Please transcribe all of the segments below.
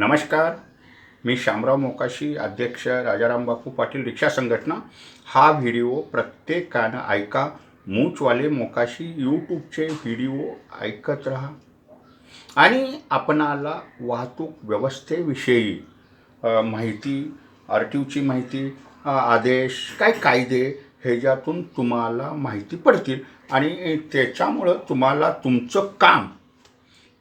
नमस्कार. मी शामराव मोकाशी अध्यक्ष राजाराम बापू पाटील रिक्षा संघटना. हा व्हिडिओ प्रत्येकानं ऐका. मूचवाले मोकाशी यूट्यूबचे व्हिडिओ ऐकत राहा. आणि आपणाला वाहतूक व्यवस्थेविषयी माहिती आर टी ओची माहिती आदेश काय कायदे ह्याच्यातून तुम्हाला माहिती पडतील. आणि त्याच्यामुळं तुम्हाला तुमचं काम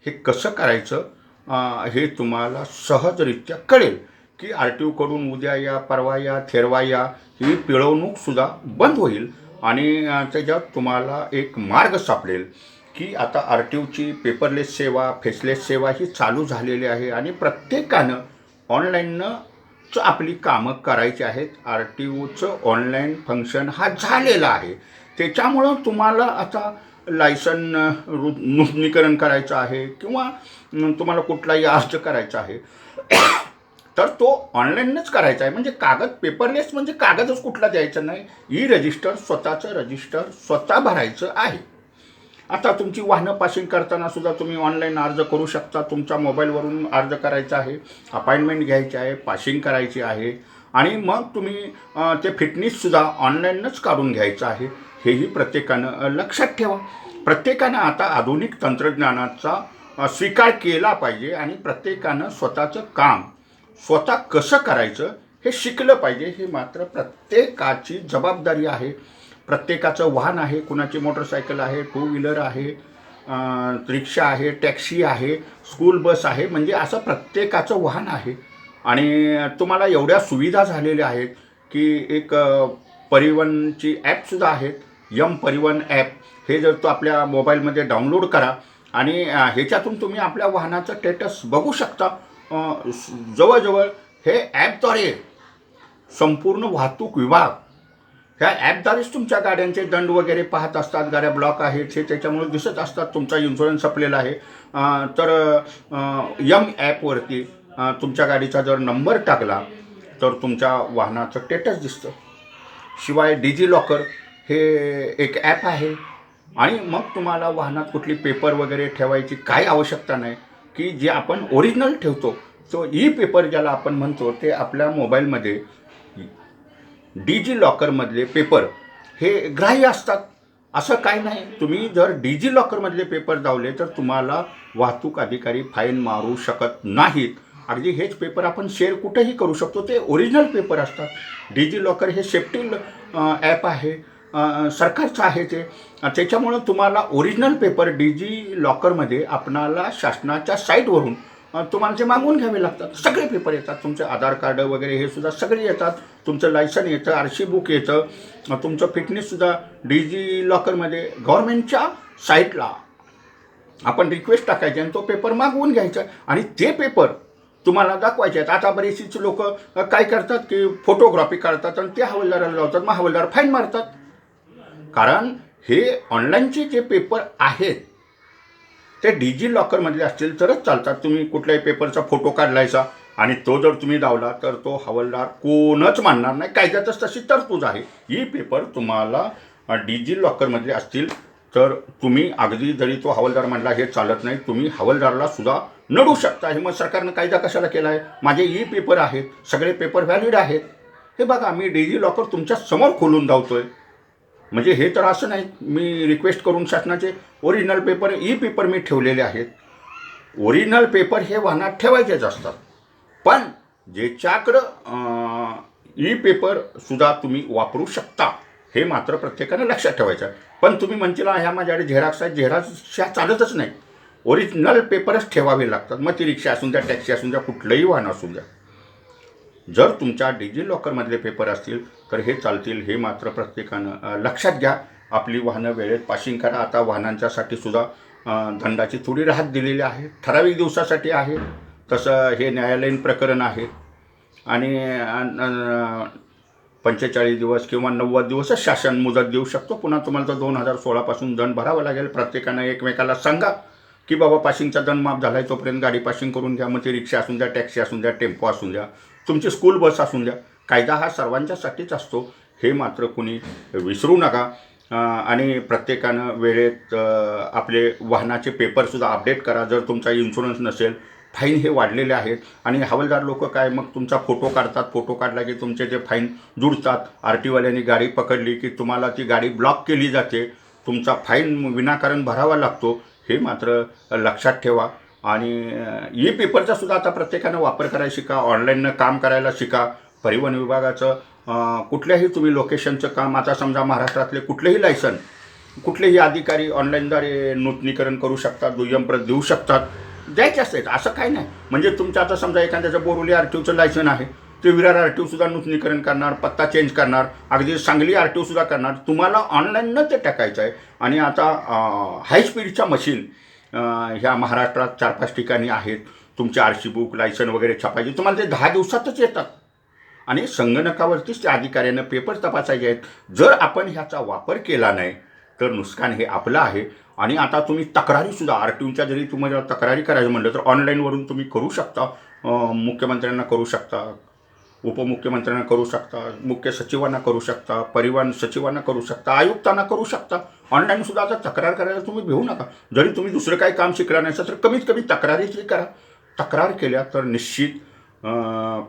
हे कसं करायचं हे तुम्हाला सहजरित्या कळेल की आर टी ओकडून उद्या या परवा या थेरवा या ही पिळवणूकसुद्धा बंद होईल. आणि त्याच्यात तुम्हाला एक मार्ग सापडेल की आता आर टी ओची पेपरलेस सेवा फेसलेस सेवा ही चालू झालेली आहे आणि प्रत्येकानं ऑनलाईननं आपली कामं करायची आहेत. आर टी ओचं ऑनलाईन फंक्शन हा झालेला आहे. त्याच्यामुळं तुम्हाला आता लायसन रु नूतनीकरण करायचं आहे किंवा तुम्हाला कुठलाही अर्ज करायचा आहे तर तो ऑनलाईनच करायचा आहे. म्हणजे कागद पेपरलेस म्हणजे कागदच कुठला द्यायचा नाही. ई रजिस्टर स्वतःचं रजिस्टर स्वतः भरायचं आहे. आता तुमची वाहनं पासिंग करताना सुद्धा तुम्ही ऑनलाईन अर्ज करू शकता. तुमच्या मोबाईलवरून अर्ज करायचा आहे अपॉइंटमेंट घ्यायची आहे पासिंग करायची आहे. आणि मग तुम्ही ते फिटनेससुद्धा ऑनलाईनच काढून घ्यायचं आहे. हेही प्रत्येकानं लक्षात ठेवा. प्रत्येकानं आता आधुनिक तंत्रज्ञानाचा स्वीकार केला पाहिजे आणि प्रत्येकानं स्वतःचं काम स्वतः कसं करायचं हे शिकलं पाहिजे हे मात्र प्रत्येकाची जबाबदारी आहे. प्रत्येकाचं वाहन आहे कुणाची मोटरसायकल आहे टू व्हीलर आहे रिक्षा आहे टॅक्सी आहे स्कूल बस आहे म्हणजे असं प्रत्येकाचं वाहन आहे. आणि तुम्हाला एवढ्या सुविधा झालेल्या आहेत की एक परिवहनची ॲपसुद्धा आहेत. यम परिवहन ॲप. हे जर तो आपल्या मोबाईलमध्ये डाउनलोड करा आणि ह्याच्यातून तुम्ही आपल्या वाहनाचं स्टेटस बघू शकता. जवळजवळ हे ॲपद्वारे संपूर्ण वाहतूक विभाग ह्या ॲपद्वारेच तुमच्या गाड्यांचे दंड वगैरे पाहत असतात. गाड्या ब्लॉक आहेत हे त्याच्यामुळे दिसत असतात. तुमचा इन्शुरन्स संपलेला आहे. तर यम ॲपवरती तुमच्या गाडीचा जर नंबर टाकला तर तुमच्या वाहनाचं स्टेटस दिसतं. शिवाय डिजी लॉकर हे एक ॲप आहे. आणि मग तुम्हाला वाहनात कुठली पेपर वगैरे ठेवायची काय आवश्यकता नाही. की जे आपण ओरिजिनल ठेवतो तो ई पेपर ज्याला आपण म्हणतो ते आपल्या मोबाईलमध्ये डिजी लॉकरमधले पेपर हे ग्राह्य असतात. असं काय नाही. तुम्ही जर डिजी लॉकरमधले पेपर दावले तर तुम्हाला वाहतूक अधिकारी फाईन मारू शकत नाहीत. अगदी हेच पेपर आपण शेअर कुठेही करू शकतो. ते ओरिजिनल पेपर असतात. डिजी लॉकर हे सेफ्टी ॲप आहे. सरकारचं आहे ते. त्याच्यामुळं तुम्हाला ओरिजिनल पेपर डिजी लॉकरमध्ये आपणाला शासनाच्या साईटवरून तुम्हाला जे मागवून घ्यावे लागतात. सगळे पेपर येतात. तुमचे आधार कार्ड वगैरे हे सुद्धा सगळे येतात. तुमचं लायसन येतं आर सी बुक येतं. तुमचं फिटनेससुद्धा डिजी लॉकरमध्ये गव्हर्नमेंटच्या साईटला आपण रिक्वेस्ट टाकायची आणि तो पेपर मागवून घ्यायचा. आणि ते पेपर तुम्हाला दाखवायचे आहेत. आता बरीचशीच लोक काय करतात की फोटोग्राफी काढतात आणि ते हवालदाराला लावतात. मग हवालदार फाईन मारतात. कारण हे ऑनलाईनचे जे पेपर आहेत. ते डिजी लॉकरमधले असतील तरच चालतात. तुम्ही कुठल्याही पेपरचा फोटो काढलायचा आणि तो जर तुम्ही लावला तर तो हवालदार कोणच मानणार नाही. कायद्यातच तशी तरतूद आहे. ही पेपर तुम्हाला डिजी लॉकरमधले असतील तर तुम्ही अगदी जरी तो हवालदार म्हणला हे चालत नाही तुम्ही हवालदाराला सुद्धा नडू शकता. हे मग सरकारनं कायदा कशाला केला आहे माझे ई पेपर आहेत सगळे पेपर व्हॅलिड आहेत. हे बघा मी डिजी लॉकर तुमच्यासमोर खोलून धावतोय. म्हणजे हे तर असं नाही मी रिक्वेस्ट करून शासनाचे ओरिजिनल पेपर ई पेपर मी ठेवलेले आहेत. ओरिजिनल पेपर हे वाहनात ठेवायचेच असतात. पण ज्याच्याकडं ई पेपरसुद्धा तुम्ही वापरू शकता हे मात्र प्रत्येकानं लक्षात ठेवायचं आहे. पण तुम्ही म्हणतील ह्या माझ्याकडे झेरॉक्स आहे झेराक्स ह्या चालतच नाही. ओरिजिनल पेपरच ठेवावे लागतात. मग ती रिक्षा असून द्या टॅक्सी असून द्या कुठलंही वाहन असून द्या. जर तुमच्या डिजी लॉकरमधले पेपर असतील तर हे चालतील. हे मात्र प्रत्येकानं लक्षात घ्या. आपली वाहनं वेळेत पासिंग करा. आता वाहनांच्यासाठी सुद्धा दंडाची थोडी राहत दिलेली आहे. ठराविक दिवसासाठी आहे. तसं हे न्यायालयीन प्रकरण आहे. आणि पंचेचाळीस दिवस किंवा नव्वद दिवसच शासन मुदत देऊ शकतो. पुन्हा तुम्हाला तर दोन हजार सोळापासून दंड भरावा लागेल प्रत्येकानं एकमेकाला सांगा. की बाबा पासिंगचा दंड माफ झाला आहे तोपर्यंत गाडी पासिंग करून घ्या मग ती रिक्षा असून द्या टॅक्सी असून द्या टेम्पो असून द्या तुमची स्कूल बस असून द्या कायदा हा सर्वांच्यासाठीच असतो हे मात्र कुणी विसरू नका. आणि प्रत्येकानं वेळेत आपले वाहनाचे पेपरसुद्धा अपडेट करा. जर तुमचा इन्शुरन्स नसेल फाईन हे वाढलेले आहेत. आणि हवालदार लोक काय मग तुमचा फोटो काढतात फोटो काढला की तुमचे ते फाईन जुडतात. आर टीवाल्यांनी गाडी पकडली की तुम्हाला ती गाडी ब्लॉक केली जाते. तुमचा फाईन विनाकारण भरावा लागतो. हे मात्र लक्षात ठेवा. आणि ई पेपरचा सुद्धा आता प्रत्येकानं वापर करायला शिका ऑनलाईननं काम करायला शिका. परिवहन विभागाचं कुठल्याही तुम्ही लोकेशनचं काम आता समजा महाराष्ट्रातले कुठलेही लायसन कुठलेही अधिकारी ऑनलाईनद्वारे नूतनीकरण करू शकतात दुय्यम प्रत देऊ शकतात. द्यायचे असतात. असं काही नाही. म्हणजे तुमचं आता समजा एखाद्याचं बोरुली आर टीओचं लायसन आहे. ते विरार आर टी ओसुद्धा नूतनीकरण करणार पत्ता चेंज करणार अगदी सांगली आर टी ओसुद्धा करणार. तुम्हाला ऑनलाईननं ते टाकायचं आहे. आणि आता हाय स्पीडच्या मशीन ह्या महाराष्ट्रात चार पाच ठिकाणी आहेत. तुमचे आर सी बुक लायसन वगैरे छापायचे. तुम्हाला ते दहा दिवसातच येतात. आणि संगणकावरतीच त्या अधिकाऱ्यानं पेपर तपासायचे आहेत. जर आपण ह्याचा वापर केला नाही तर नुकसान हे आपलं आहे. आणि आता तुम्ही तक्रारीसुद्धा आर टी ओच्या जरी तुम्हाला तक्रारी करायचं म्हणलं तर ऑनलाईनवरून तुम्ही करू शकता. मुख्यमंत्र्यांना करू शकता. उपमुख्यमंत्र्यांना करू शकता मुख्य सचिवांना करू शकता परिवहन सचिवांना करू शकता आयुक्तांना करू शकता. ऑनलाईन सुद्धा आता तक्रार करायला तुम्ही भिवू नका. जरी तुम्ही दुसरं काही काम शिकला नसेल तर कमीत कमी तक्रारीतली करा. तक्रार केल्या तर निश्चित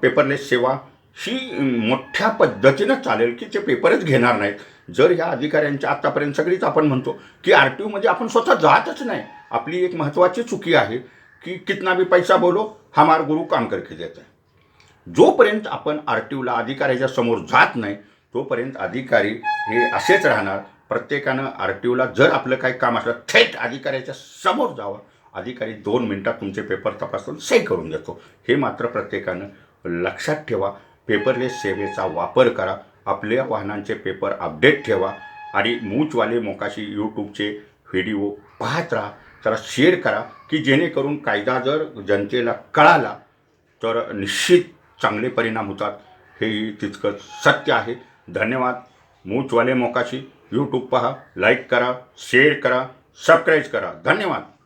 पेपरलेस सेवा ही मोठ्या पद्धतीनं चालेल की ते पेपरच घेणार नाहीत. जर ह्या अधिकाऱ्यांच्या आत्तापर्यंत सगळीच आपण म्हणतो की आर टी ओमध्ये आपण स्वतः जातच नाही. आपली एक महत्त्वाची चुकी आहे की कितना भी पैसा बोलो हमार गुरु काम करके देत. आहे जोपर्यंत आपण आर टी ओला अधिकाऱ्याच्या समोर जात नाही तोपर्यंत अधिकारी हे असेच राहणार. प्रत्येकानं आर टी ओला जर आपलं काही काम असलं थेट अधिकाऱ्याच्या समोर जावं. अधिकारी दोन मिनटात तुमचे पेपर तपासून सही करून देतो. हे मात्र प्रत्येकानं लक्षात ठेवा. पेपरलेस सेवेचा वापर करा. आपल्या वाहनांचे पेपर अपडेट ठेवा. आणि मूचवाले मोकाशी यूट्यूबचे व्हिडिओ पाहत राहा. जरा शेअर करा की जेणेकरून कायदा जर जनतेला कळाला तर निश्चित चांगले परिणाम होतात. हेही तितकंच सत्य आहे. धन्यवाद. मूचवाले मोकाशी. यूट्यूब पहा. लाईक करा. शेअर करा. सबस्क्राईब करा. धन्यवाद.